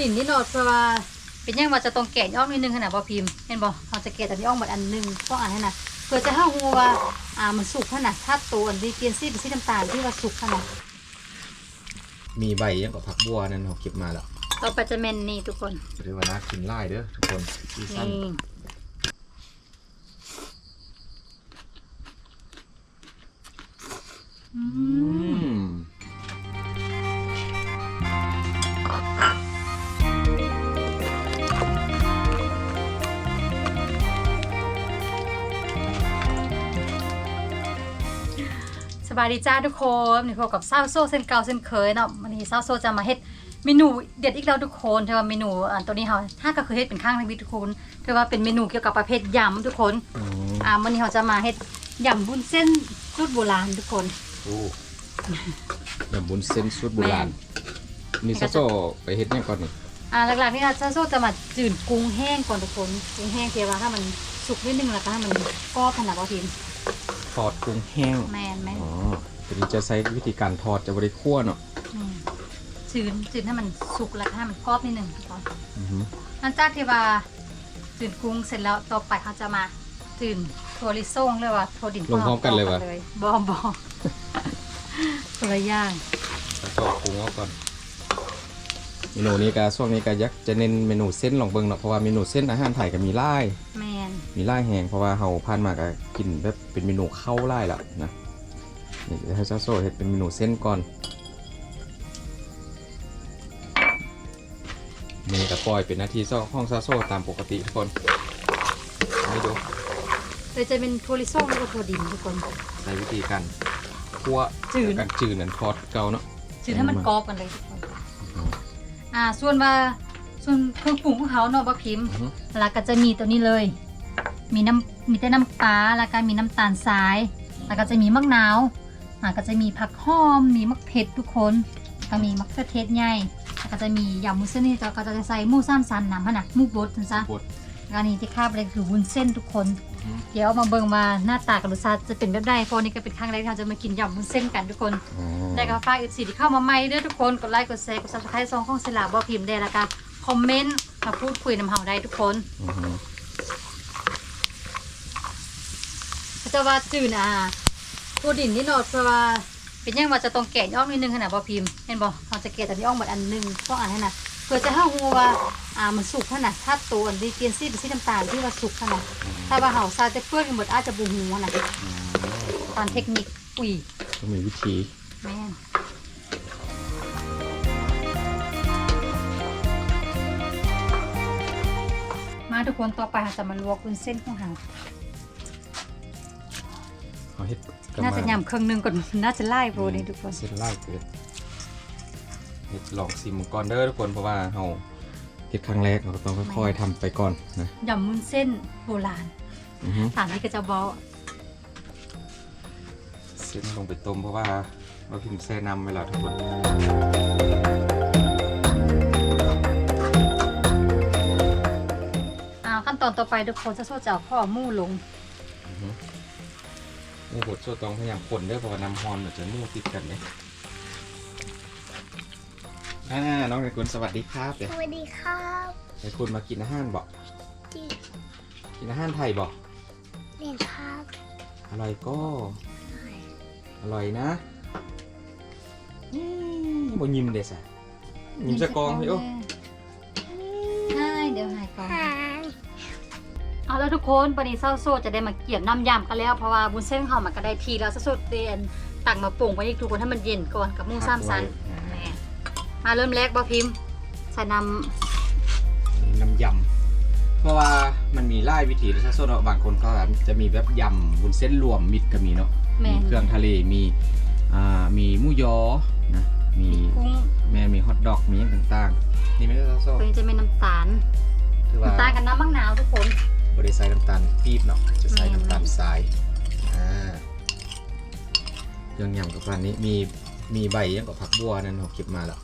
ดินนี่เนาะเพราะว่าเป็นหยังว่าจะต้องแกะย่องนิดนึงขนาดบ่พิมพ์เห็นบ่เราจะแกะแต่ย่องหมดอันหนึงต้องอันให้น่ะเพื่อจะให้ฮู้ว่าอ่ามันสุกขนาดถ้าตัวอันที่เปลี่ยนสีเป็นสีน้ำตาลที่ว่าสุกขนาดมีใบยังกับผักบัวนั่นเขาเก็บมาแล้วต่อไปจะแม่นนี่ทุกคนเรียกว่าน่ากินไล่เด้อทุกคนซีซั่นนี่อือืมม บายดีจ้าทุกคนนี่พบกับซาวโซเส้นเก่าเส้นเคยเนาะวันนี้ซาวโซจะมาเฮ็ดเมนูเด็ดอีกแล้วทุกคนแต่ว่าเมนูอันตัวนี้เฮาถ้าก็คือเฮ็ดเป็นข้างทวิตทุกคนแต่ว่าเป็นเมนูเกี่ยวกับประเภทยำทุกคนอืมอ่าวันนี้เราจะมาเฮ็ดยำบุญเส้นสูตรโบราณทุกคนโอ้แบบบุญเส้นสูตรโบราณแม่นี่ซาโซไปเฮ็ดเนี่ยงก่อนนี่อ่าหลักๆนี่ค่ะซาโซจะมาจืดกุ้งแห้งก่อนทุกคนกุ้งแห้งเทียว่าถ้ามันสุกนิดนึงแล้วก็ให้มันกรอบขนาดว่าพิมพ์ทอดกุ้งแห้งแม่นแม่น อ๋อทีนี้จะใช้วิธีการทอดจะบริคั่วเนาะอืมจืดจืดให้มันสุกแล้วก็ให้มันกรอบนิดนึงทุกคนอือหือหลังจากที่ว่าจืดกุ้งเสร็จแล้วต่อไปเขาจะมาจืดถั่วลิสงเลยว่าถั่วดินลงพร้อมกันเลยวะบอมบอมคนละอย่างซาโซปรุงเอาก่อนเมนูนี้ก็ช่วงนี้ก็ยักจะเน้นเมนูเส้นลองเบิ่งเนาะเพราะว่าเมนูเส้นอาหารไทยก็มีไล่แมนมีไล่แหงเพราะว่าเฮาผ่านมาก็กินแบบเป็นเมนูเข้าไล่แล้วนะ นี่จะให้ซาโซเฮ็ดเป็นเมนูเส้นก่อนนี่ก็ปล่อยเป็นหน้าที่ซ่อห้องซาโซตามปกติทุกคนให้ดูเลยจะเป็นถั่วลิสงแล้วก็ถั่วดินทุกคนในวิธีการคั่วจืดการจืดนั่นทอดเก่าเนาะจืดให้มันกรอบกันเลยทุกคนอ่าส่วนว่าส่วนเครื่องปรุงของเขาเนาะบะพิมพ์อือฮึแล้วก็จะมีตัวนี้เลย มีน้ำมีแต่น้ำปลาแล้วก็มีน้ำตาลทราย แล้วก็จะมีมะนาว อ่าก็จะมีผักหอม มีมะเผ็ดทุกคนก็มีมะเขือเทศใหญ่แล้วก็จะมียำมุ้นเส้นนี่ก็จะใส่หมูซ้ำซันน้ำพะนะหมูบดนะจ๊ะบดแล้วก็นี่ที่คาบเลยคือวุ้นเส้นทุกคนอือฮึเดี๋ยวเอามาเบิ่งมาหน้าตากับรสชาติจะเป็นแบบใดเพราะนี่ก็เป็นครั้งแรกที่เราจะมากินยำวุ้นเส้นกันทุกคนอ๋อได้ก็ฝากอีกสิ่ที่เข้ามาใหม่เด้อทุกคนกดไลค์กดแชร์กด subscribe ซองของสลาบอพิมพ์ได้แล้วก็คอมเมนต์มาพูดคุยนำเฮาได้ทุกคนอือฮึเขาจะว่าจืดอะ ตัวดินนี่เนาะเพราะว่าเป็นหยังว่าจะต้องแกะย่องนิดนึงขนาดบอพิมพ์เห็นบ่เราจะแกะแต่ย่องหมดอันหนึงต้องอันให้น่ะเพื่อจะให้ฮู้ว่าอ่ามันสุกขนาดถ้าตัวอันที่เปลี่ยนสีเป็นสีน้ำตาลที่ว่าสุกขนาดถ้าว่าเฮาซาจะเปื้อนกันหมดอาจจะบ่ฮู้นะอืมตามเทคนิคอุ้ยก็มีวิธีแม่นมาทุกคนต่อไปเราจะมาลวกวุ้นเส้นของเราเอาเฮ็ดก น่าจะมยำเครื่องหนึงก่อนน่าจะไล่โปรนี่ทุกคนเส้นไล่เกิดเฮ็ดลองซิมก่อนเด้อทุกคนเพราะว่าเฮาเฮ็ดครั้งแรกเราก็ต้องค่อยๆทำไปก่อนนะยำวุ้นเส้นโบราณอือฮึถามที่กระจะบอกเส้นลงไปต้มเพราะว่าเราพิมพ์แช่น้ำไว้แล้วทุกคนอ่าขั้นตอนต่อไปทุกคนจะโซ่จะเอาข้อหมู่ลงอือฮึ หมูบดโซตองพยายามคนเด้อเพราะว่าน้ำฮอนมันจะมู่ติดกันเนี่ยอ่าน้องไก่คุณสวัสดีครับเดี๋ยวสวัสดีครับไก่คุณมากินอาหารบ่จีกินอาหารไทยบ่เรียนครับอร่อยก็อร่อยนะอืมบ่ยิ้มเด้ซะยิ้มสะกองพี่โอ้ ใช่เดี๋ยวหายก่อน หายเอาแล้วทุกคนปานนี้เศร้าโซจะได้มาเกี่ยวน้ำยำกันแล้วเพราะว่าบุญเส้นเขามันก็ได้ทีแล้วเศร้าโซเตียนตักมาปรุงไว้อีกทุกคนให้มันเย็นก่อนกับหมูซ้ำซันแม่มาเริ่มแรกบ่พิมพ์ใส่น้น้ำยำ เพราะว่ามันมีหลายวิธีนะถ้าสดบางคนก็จะมีแบบยำวุ้นเส้นรวมมิตรก็มีเนาะำแม่มีเครื่องทะเลมีอ่ามีหมูยอนะมีกุ้งแม่มีฮอทดอกมีอย่างต่างๆนี่ไม่ใช่ซอสตัวนี้จะเป็นน้ำตาลคือว่าน้ำตาลกับน้ำมะนาวทุกคน บริใส่น้ำตาลปี๊บเนาะจะใส่แม่น้ำตาลทรายอ่าเครื่องยำกับปานนี้มีมีใบอยังกับผักบัวนั่นเราเก็บมาแล้ว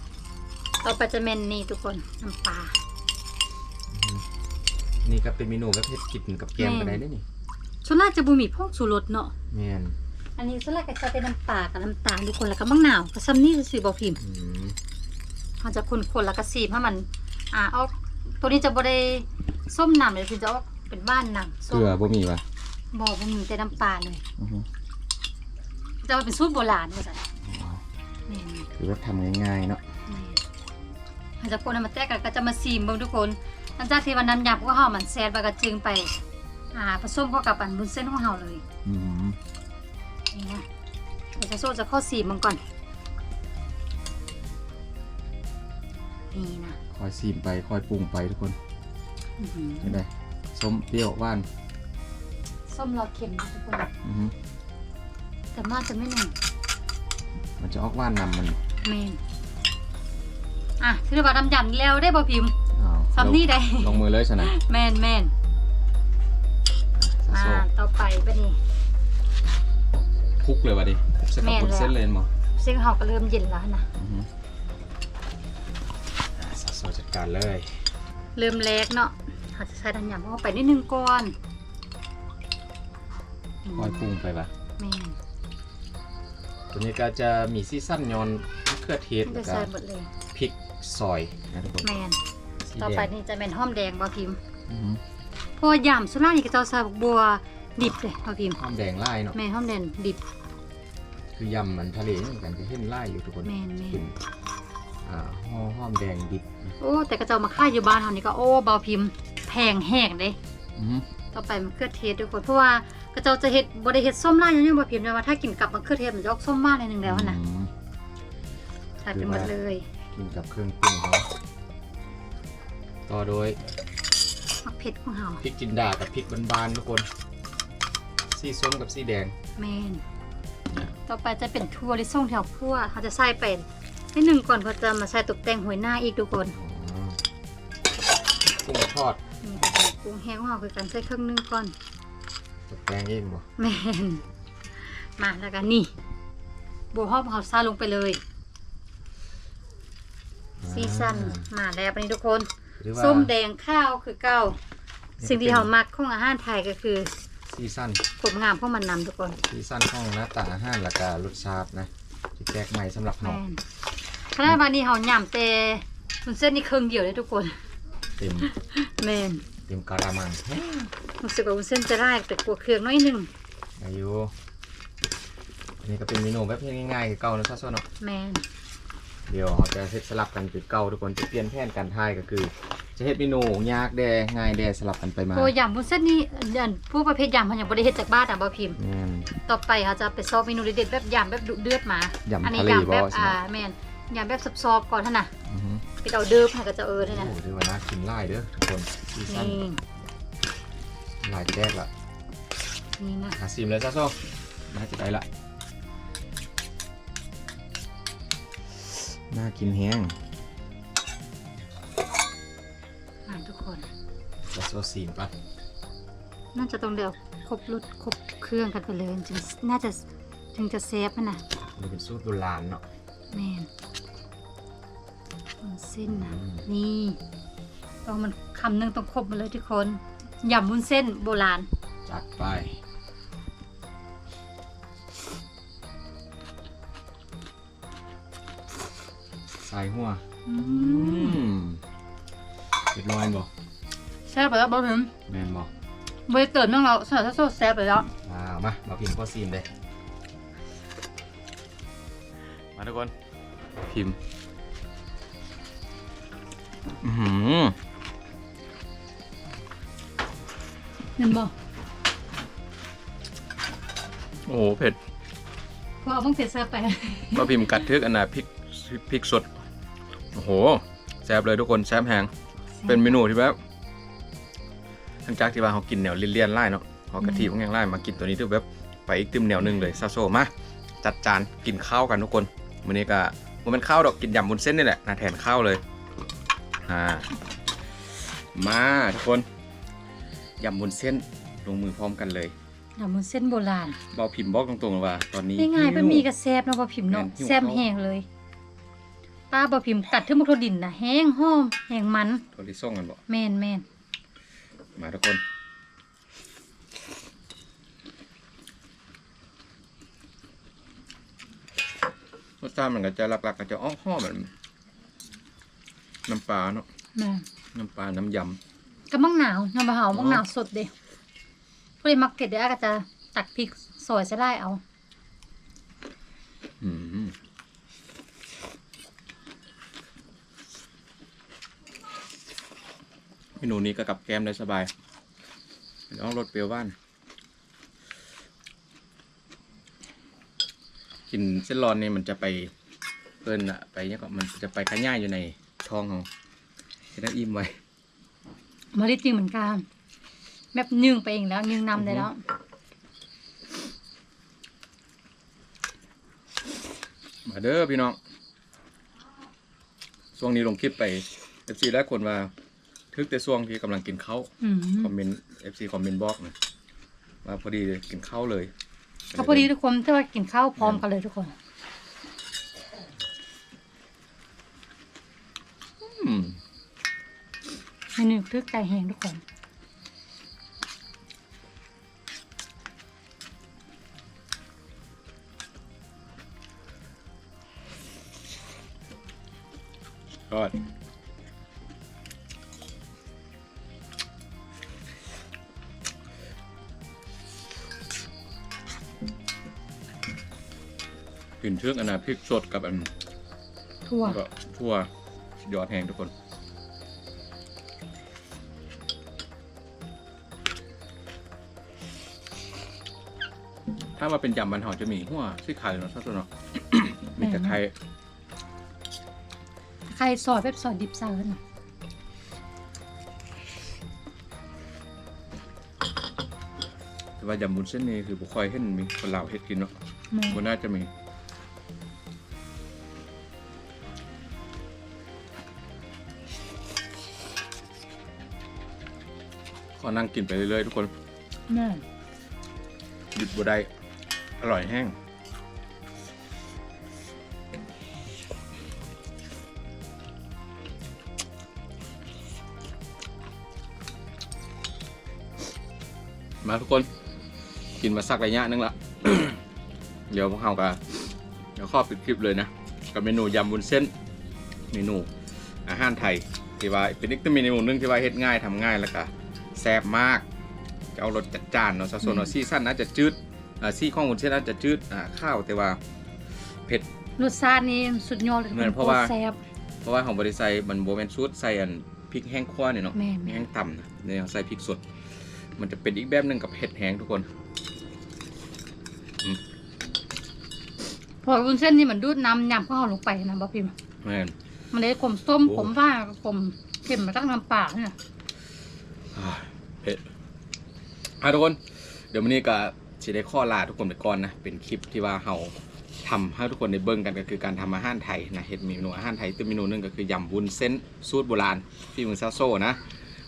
ต่อไปจะเป็นนี่ทุกคนน้ำปลานี่ก็เป็นเมนูแบบเผ็ดกินกับแกงแม่ก็ได้เด้อนี่ส่วนมากจะบุมีพวกชูรสเนาะแม่นอันนี้ส่วนมากก็จะเป็นน้ำปลากับน้ำตาลทุกคนแล้วก็มะนาวกับซัมนี่สื่อบอพิมพ์อืมเขาจะคนๆแล้วก็ซีบให้มัน อ่าออกตัวนี้จะบ่ได้ส้มน้ำเลยคือจะออก เป็นบ้านน้ำส้เกมลือบ่มีปะบ่บ่มีแต่น้ำปลาเลยอือฮึจะว่าเป็นสูตรโบราณว่าซั่นแม่นคือว่าทำง่ายๆเนาะมันจะคนให้มาแตกกันก็จะมาซีมเบิ่งทุกคนหลังจากที่วันนั้นยำก็เฮามันแซ่บแล้วก็จึงไป อ่าผสมเข้ากับอันบุญเส้นของเฮาเลยอืมนี่นะเดี๋ยวจะโซ่จะเข้าซีมมันก่อน นี่นะคอยซีมไปคอยปรุงไปทุกคนอื้อหือ นี่ได้ ส้มเปรี้ยวหวานส้มเราเค็มนะทุกคนอือฮึแต่มาจะไม่หนึ่งมันจะออกหวานนำมันเมนอะถือว่าดำยำแล้วได้บ่พิมพ์อ้าวซ้ำนี่ได้ลงมือเลยชนะแมนแมนซามาโซ่ต่อไปไปนี่คลุกเลยวะดิคลุกเส้นกับแม่นคนเลยเส้นเลยมั้งเส้นเฮาก็เริ่มเย็นแล้วนะอือฮึอ่าซาโซ่จัดการเลย เริ่มแรกเนาะ เราจะใส่ดำยำเข้าไปนิดนึงก่อนคอยปรุงไปปะแมนตัวนี้ก็จะมีซีซั่นยอนมะเขือเทศจะแล้วก็ใส่หมดเลยพริกซอยนะทุกคนแมนสีต่อแดไปงนี่จะเป็นหอมแดงบ่พิมพ์อือฮึเพราะว่ายำสุรานี่ก็จะใส่บัวดิบเลยบ่พิมพ์หอมแดงไล่เนาะแมนหอมแดงดิบ คือยำมันทะเลเหมือนกันจะเห็นไล่อยู่ทุกคนแม่นแม่น เป็นอ่าห่อหอมแดงดิบนะโอ้แต่ก็จะเอามาค่ายอยู่บ้านเฮานี่ก็โอ้เบาพิมพ์แพงแหกเด้อือฮึต่อไปมะเขือเทศทุกคนเพราะว่ากระเจ้าจะเฮ็ดบ่ได้เฮ็ดส้มลายอย่างนี้บ่พิมพ์แต่ว่าถ้ากินกับมะเขือเทศมันจะออกส้มมากในอยหนึงแล้วนะอืมใส่ไปหมดเลยกินกับเครื่องปรุงเขาต่อโดยมักเผ็ดของเฮาพริกจินดากับพริกบานๆทุกคน สีส้มกับสีแดง แม่นต่อไปจะเป็นถั่วลิสงแถวพั่วเขาจะใส่เป็นนิดหนึงก่อนเขาจะมาใส่ตกแต่งหวยหน้าอีกทุกคนอ๋อกุ้งทอดนี่ก็เป็นปรุงแห้งของเฮาคือการใส่เครื่องนึงก่อนตกแต่งเองบ่แม่นมาแล้วกันนี่บัวหอมเขาซาลงไปเลยซีซั่นมาแล้ววันนี้ทุกคนหรือว่าส้มแดงข้าวคือเก้า สิ่งที่เขามักของอาหารไทยก็คือซีซั่นผมงามของมันนำทุกคนซีซั่นของหน้าตาอาหารและก็รสชาตินะที่แปลกใหม่สำหรับแมเรานขณะวันนี้เขาหย่ำแต่คุณเส้นนี่เครื่องเดียวเลยทุกคน เต็ม แมน เต็มกะละมังรู้สึกว่าคุณเส้นจะได้แต่กลัวเครื่องน้อยหนึ่งอายุอันนี้ก็เป็นเมนูแบบง่ายๆเก่านะซะส่วนเนาะแมนเดี๋ยวเราจะเฮ็ดสลับกันจุดเก่าทุกคนจะเปลี่ยนแผนการทายก็คือ จะเฮ็ดเมนูยากแดง่ายแดสลับกันไปมาตัวหย่ำคุณเส้นนี่อันผู้ประเภทหยำเขาอย่างบริเฮ็ดจากบ้านอะบ่พิมพ์ แม่น ต่อไปเขาจะไปซอกเมนูเด็ดๆแบบยำแบบดุเดือดมา ยำอันี้ทะเลยำแบบบ่ใช่ไหม อ่าแมนยำแบบซอบๆก่อนท่านน่ะ อือฮึ ไปเอาเดิมให้ก็จะเออได้โอ้นะโหถือว่าน่ากินหลายเด้อทุกคนซีซั่นนี่หลายแดกละนี่นะหาซิมเลยซะโซ่น่าจะได้ละน่ากินแห้งอ่าทุกคนซะโซ่ซีมปะน่าจะต้องเดี๋ยวครบรสครบเครื่องกันไปเลยจึงน่าจะถึงจะเซฟนะมันเป็นสูตรโบราณเนาะแมนมัน เส้นนะอืมนี่ต้องมันคำหนึ่งต้องครบมาเลยทุกคนยำวุ้นเส้นโบราณจัดไปใส่หัวอือืมมเรียบร้อยบ่แซ่บไปแล้วบอสพิมแม่นบ่บริเติร์นต้องเราสลัดโซ่แซ่บไปแล้วว้าวมามาพิมพ์พ่อซีมเลยมาทุกคนพิมพ์ อือหือเห็นบอกโอ้โหเผ็ดพอเอาเพิ่งเสร็จแซ่บไปมาพิมพ์กัดทึกอันน่ะพริกพริกสด โอ้โหแซ่บเลยทุกคนแซ่บแหงเป็นเมนูที่แบบหลังจากที่ว่าเขากินแนวเลี่ยนๆไล่เนาะเขากะทิพวกยังไล่มากินตัวนี้ที่แบบไปอีกตึมแนวหนึงเลยซาโซมาจัดจานกินข้าวกันทุกคนวันนี้ก็มันเป็นข้าวดอกกินยำบุนเส้นนี่แหละนะแทนข้าวเลยอ่ามาทุกคนยำบุนเส้นลงมือพร้อมกันเลยยำวุ้นเส้นโบราณเบาพิมพ์บอกตรงๆเลยว่า ตอนนี้ง่ายๆหิวเป็นมีกระแซ่บเนาะบอพิมพ์เนาะแม่นหิวแซ่บแห้งเลยป้าบอพิมพ์ตัดทึ่มักโทดินนะแห้งหอมแห้งมันโทรลิส่งกันบอกแม่นแม่นมาทุกคนรสชาติมันก็จะหลักๆก็จะอ้อมๆเหมือ นน้ำปลาเนาะแม่น้ำปลาน้ำยก็มังหนาวน้ำมะเฮามังหนาวสดเด้พอดีมักเก็ตเดี๋ยวอาก็จะตักพริกซอยใส่ได้เอาำอืมเมนูนี้ก็กับแกล้มได้สบายไม่ต้องรสเปรี้ยวหว่าน กินเส้นร้อนนี่มันจะไปเอินอะไปเนี่ยก็มันจะไปขย่ายอยู่ใน ท้องของจะได้อิ่มไว้มาได้จริงเหมือนกันแบบนึ่งไปเองแล้วนึ่งนำได้แล้วมาเด้อพี่น้องช่วงนี้ลงคลิปไป FC หลายคนว่าทึกแต่ช่วงที่กำลังกินข้าวอืมคอมเมนต์ FC คอมเมนต์บอกนะว่าพอดีเลยกินข้าวเลยก็พอดีทุกคนที่ว่ากินข้าวพร้อมกันเลยทุกคน อืม เมนูทึกไก่แห้งทุกคนก็กินเทือกอันน่ะพริกสดกับอันทั่ว ก็ทั่วสุดยอดแห้งทุกคน ถ้ามาเป็นยำมันเห่าจะมีหัวซี่ไข่เนาะถ้าตัวเนาะ มีแต่ไข่ใครซอยแบบซอยดิบซาเลยนะแต่ว่ายำบุญเส้นนี่คือบุคอยเห็นมีคนลาวเฮ็ดกินเนาะแม่บนน่าจะมี ขอนั่งกินไปเรื่อยๆทุกคน แม่ หยุดบ่ได้ อร่อยแห้ง มาทุกคน กินมาสักระยะหนึงละ เดี๋ยวพวกเราก็เดี๋ยวขอปิดคลิปเลยนะ กับเมนูยำวุ้นเส้น เมนูอาหารไทยที่ว่าเป็นอีกตัวเมนูหนึงที่ว่าเฮ็ดง่ายทำง่ายแล้วก็แซ่บมากจะเอารสจัดจ้านเนาะซะส่วนเนาะซีซั่นน่าจะจืด ซี่ข้องวุ้นเส้นน่าจะจืดอ่าข้าวแต่ว่าเผ็ดรสชาตินี่สุดยอดเลยทุกเหมืคอนนเพราะว่าโคตแซ่บเพราะว่าของบริษัทมันโบแมนซูดใส่อันพริกแห้งคั่วเนี่ยเนาะแม่นๆแห้งต่ำนะเนี่ยใส่พริกสด มันจะเป็นอีกแบบหนึ่งกับเห็ดแห้งทุกคน พอวุ้นเส้นนี่มันดูดน้ำยำข้าวลงไปนะบ๊อบพิมแม่น มันเลยขมส้มโอ้ ขมฟ้าขมเค็มมาตั้งน้ำปลาเนี่ย อ่าเผ็ดอะทุกคน เดี๋ยววันนี้ก็ สิได้ข้อลาทุกคนไปก่อนนะเป็นคลิปที่ว่าเราทำให้ทุกคนได้เบิ่งกันก็คือการทำอาหารไทยนะเห็ดเมนูอาหารไทยตัวเมนูหนึงก็คือยำวุ้นเส้นสูตรโบราณที่เมืองซาโซนะ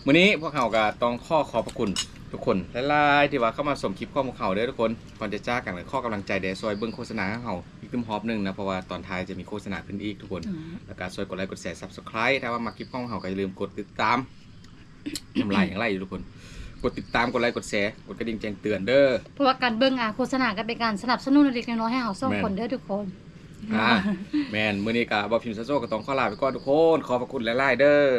วันนี้พวกเราก็ต้องข้อขอบพระคุณทุกคนหลายๆที่ว่าเข้ามาชมคลิปข้อมูลเขาเด้อทุกคนก่อนจะจ้ากันเลยข้อกำลังใจเดซอยเบิ่งโฆษณาของเราอีกตึมฮอปหนึงนะเพราะว่าตอนท้ายจะมีโฆษณาขึ้นอีกทุกคน แล้วก็ช่วยกดไลค์กดแชร์ subscribe ถ้าว่ามาคลิปของเราก็อย่าลืมกดติดตามทำลายอย่างไรอยู่ทุกคน กดติดตามกดไลค์กดแชร์กดกระดิ่งแจ้งเตือนเด้อ เพราะว่าการเบิ้งอะโฆษณาก็เป็นการสนับสนุนเล็กๆน้อยๆให้เราสองแม่น คนเด้อทุกคน อ่าแมนมื้อนี้ก็บ่พิมพ์ซะโซก็ต้องขอลาไปก่อนทุกคน ขอบพระคุณหลายๆเด้อ